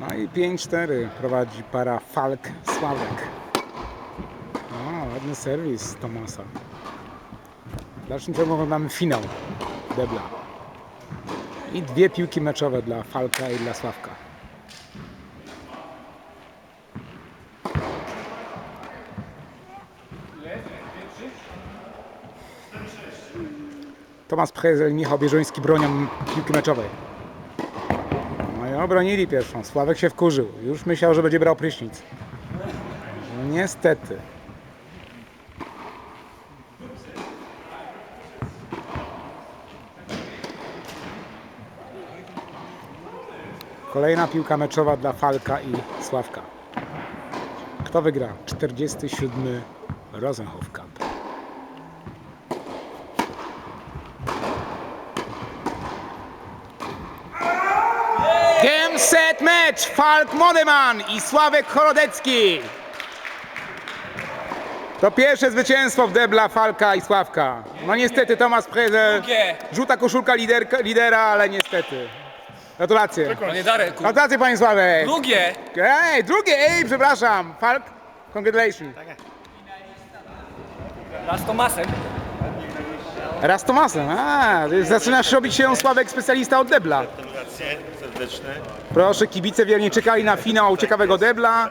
No i 5-4 prowadzi para Falk Sławek. O, ładny serwis Tomasa. W dalszym ciągu oglądamy finał debla. I dwie piłki meczowe dla Falka i dla Sławka. Tomasz Prezel i Michał Bieżoński bronią piłki meczowej. I obronili pierwszą. Sławek się wkurzył. Już myślał, że będzie brał prysznic. No niestety. Kolejna piłka meczowa dla Falka i Sławka. Kto wygra? 47 Rosenhof Cup. Set match! Falk Modeman i Sławek Chorodecki. To pierwsze zwycięstwo w debla Falka i Sławka. No niestety Tomasz Prezel, Drugie. żółta koszulka liderka, lidera, ale niestety. Gratulacje. Panie Darek, Gratulacje panie Sławek. drugie! Ej, drugie, ej, przepraszam. Falk, congratulations. Raz Tomasem. Raz Tomasem, a, zaczynasz robić się Sławek specjalista od debla. Proszę, kibice wiernie czekali na finał ciekawego debla.